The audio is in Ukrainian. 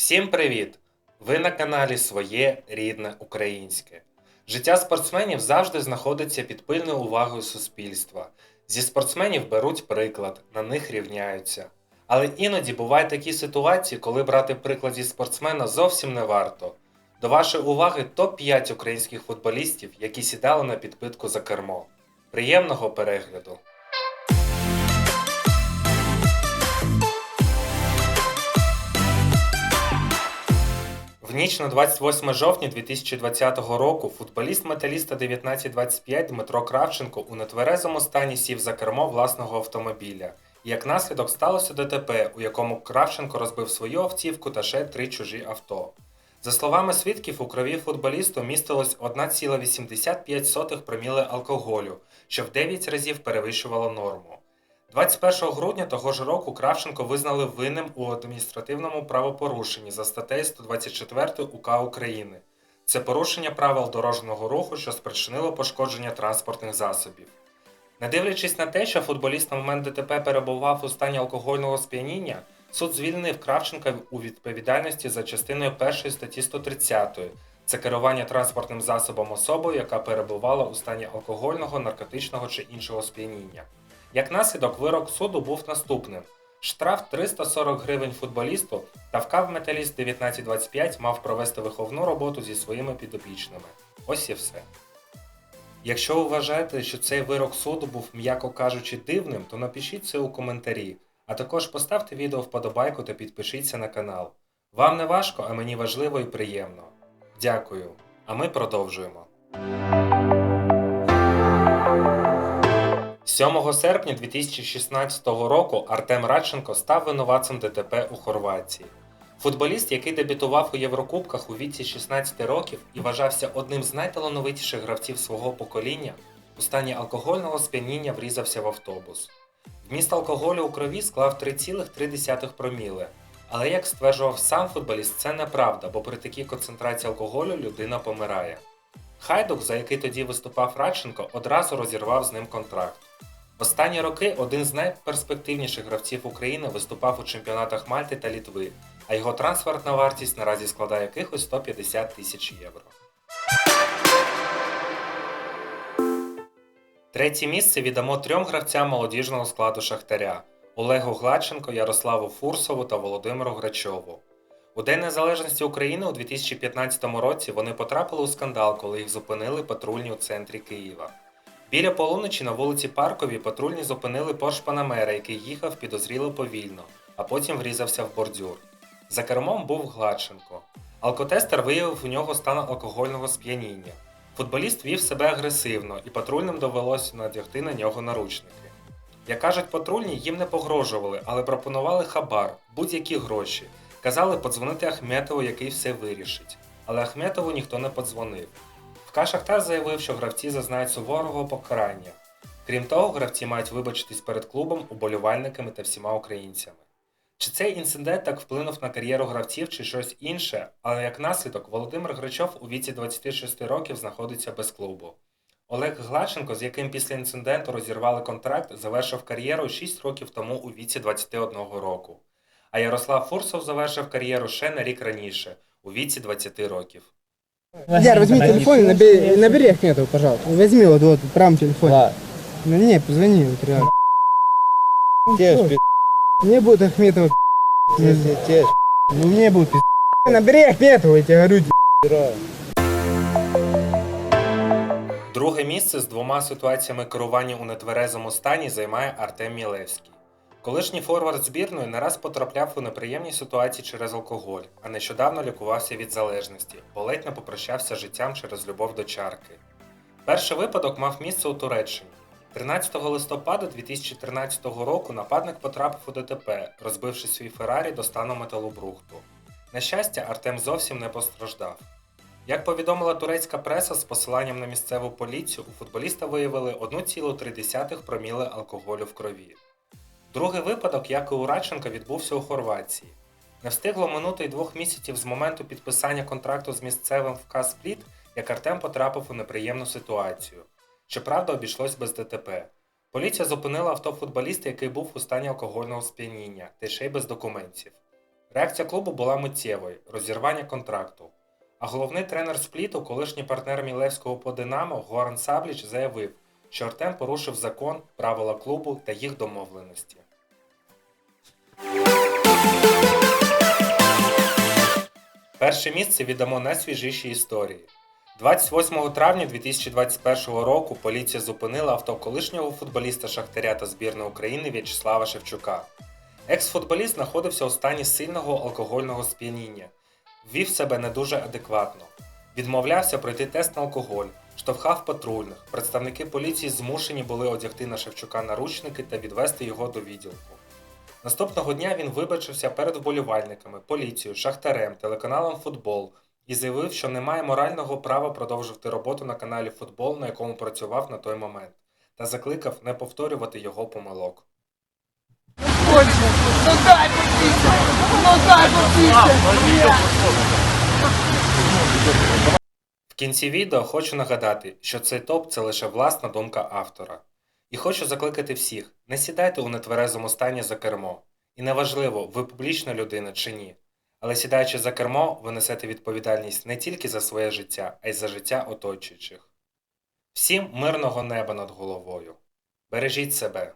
Всім привіт! Ви на каналі Своє рідне українське. Життя спортсменів завжди знаходиться під пильною увагою суспільства. Зі спортсменів беруть приклад, на них рівняються. Але іноді бувають такі ситуації, коли брати приклад зі спортсмена зовсім не варто. До вашої уваги топ-5 українських футболістів, які сідали на підпитку за кермо. Приємного перегляду! В ніч на 28 жовтня 2020 року футболіст металіста 1925 Дмитро Кравченко у нетверезому стані сів за кермо власного автомобіля. Як наслідок сталося ДТП, у якому Кравченко розбив свою автівку та ще три чужі авто. За словами свідків, у крові футболісту містилось 1,85 проміли алкоголю, що в 9 разів перевищувало норму. 21 грудня того ж року Кравченко визнали винним у адміністративному правопорушенні за статтею 124 УК України. Це порушення правил дорожнього руху, що спричинило пошкодження транспортних засобів. Не дивлячись на те, що футболіст на момент ДТП перебував у стані алкогольного сп'яніння, суд звільнив Кравченка у відповідальності за частиною 1 статті 130 це керування транспортним засобом особою, яка перебувала у стані алкогольного, наркотичного чи іншого сп'яніння. Як наслідок, вирок суду був наступним: штраф 340 гривень футболісту та вкав металіст 1925 мав провести виховну роботу зі своїми підопічними. Ось і все. Якщо ви вважаєте, що цей вирок суду був, м'яко кажучи, дивним, то напишіть це у коментарі, а також поставте відео вподобайку та підпишіться на канал. Вам не важко, а мені важливо і приємно. Дякую. А ми продовжуємо. 7 серпня 2016 року Артем Радченко став винуватцем ДТП у Хорватії. Футболіст, який дебютував у Єврокубках у віці 16 років і вважався одним з найталановитіших гравців свого покоління, у стані алкогольного сп'яніння врізався в автобус. Вміст алкоголю у крові склав 3,3 проміле. Але як стверджував сам футболіст, це неправда, бо при такій концентрації алкоголю людина помирає. Хайдук, за який тоді виступав Радченко, одразу розірвав з ним контракт. Останні роки один з найперспективніших гравців України виступав у чемпіонатах Мальти та Літви, а його трансферна вартість наразі складає якихось 150 тисяч євро. Третє місце віддамо трьом гравцям молодіжного складу Шахтаря Олегу Гладченко, Ярославу Фурсову та Володимиру Грачову. У День Незалежності України у 2015 році вони потрапили у скандал, коли їх зупинили патрульні у центрі Києва. Біля полуночі на вулиці Парковій патрульні зупинили Порш Панамера, який їхав підозріло повільно, а потім врізався в бордюр. За кермом був Гладченко. Алкотестер виявив у нього стан алкогольного сп'яніння. Футболіст вів себе агресивно, і патрульним довелося надягти на нього наручники. Як кажуть патрульні, їм не погрожували, але пропонували хабар, будь-які гроші. Казали подзвонити Ахметову, який все вирішить. Але Ахметову ніхто не подзвонив. ФК Шахтар заявив, що гравці зазнають суворого покарання. Крім того, гравці мають вибачитись перед клубом, уболівальниками та всіма українцями. Чи цей інцидент так вплинув на кар'єру гравців чи щось інше, але як наслідок Володимир Грачов у віці 26 років знаходиться без клубу. Олег Глаченко, з яким після інциденту розірвали контракт, завершив кар'єру 6 років тому у віці 21 року. А Ярослав Фурсов завершив кар'єру ще на рік раніше, у віці 20 років. Яр, возьми телефон и набери, набери Ахметова, пожалуйста. Возьми вот, вот, в правом телефоне. Ну не, позвони, вот реально. Те ж Ну, Мне будет Ахметова пи***, те ж Ну мне будет Набери Ахметова, я тебе говорю. пи***ра. Друге місце з двома ситуаціями керування у нетверезому стані займає Артем Мілевський. Колишній форвард збірної не раз потрапляв у неприємні ситуації через алкоголь, а нещодавно лікувався від залежності, бо ледь не попрощався життям через любов до чарки. Перший випадок мав місце у Туреччині. 13 листопада 2013 року нападник потрапив у ДТП, розбивши свій Феррарі до стану металобрухту. На щастя, Артем зовсім не постраждав. Як повідомила турецька преса з посиланням на місцеву поліцію, у футболіста виявили 1,3 проміли алкоголю в крові. Другий випадок, як і у Радченка, відбувся у Хорватії. Не встигло минути й двох місяців з моменту підписання контракту з місцевим ФК Спліт, як Артем потрапив у неприємну ситуацію. Щоправда, обійшлось без ДТП. Поліція зупинила авто футболіста, який був у стані алкогольного сп'яніння, та ще й без документів. Реакція клубу була миттєвою розірвання контракту. А головний тренер спліту, колишній партнер Мілевського по Динамо Горан Сабліч заявив, що Артем порушив закон, правила клубу та їх домовленості. Перше місце віддамо найсвіжішій історії. 28 травня 2021 року поліція зупинила авто колишнього футболіста Шахтаря та збірної України В'ячеслава Шевчука. Екс-футболіст знаходився у стані сильного алкогольного сп'яніння, вів себе не дуже адекватно, відмовлявся пройти тест на алкоголь, штовхав патрульних. Представники поліції змушені були одягти на Шевчука наручники та відвести його до відділку. Наступного дня він вибачився перед вболівальниками, поліцією, шахтарем, телеканалом Футбол і заявив, що не має морального права продовжувати роботу на каналі Футбол, на якому працював на той момент, та закликав не повторювати його помилок. Ну дай попиться! Ну дай попиться! Кінці відео хочу нагадати, що цей топ це лише власна думка автора. І хочу закликати всіх: не сідайте у нетверезому стані за кермо. І неважливо, ви публічна людина чи ні. Але сідаючи за кермо, ви несете відповідальність не тільки за своє життя, а й за життя оточуючих. Всім мирного неба над головою. Бережіть себе.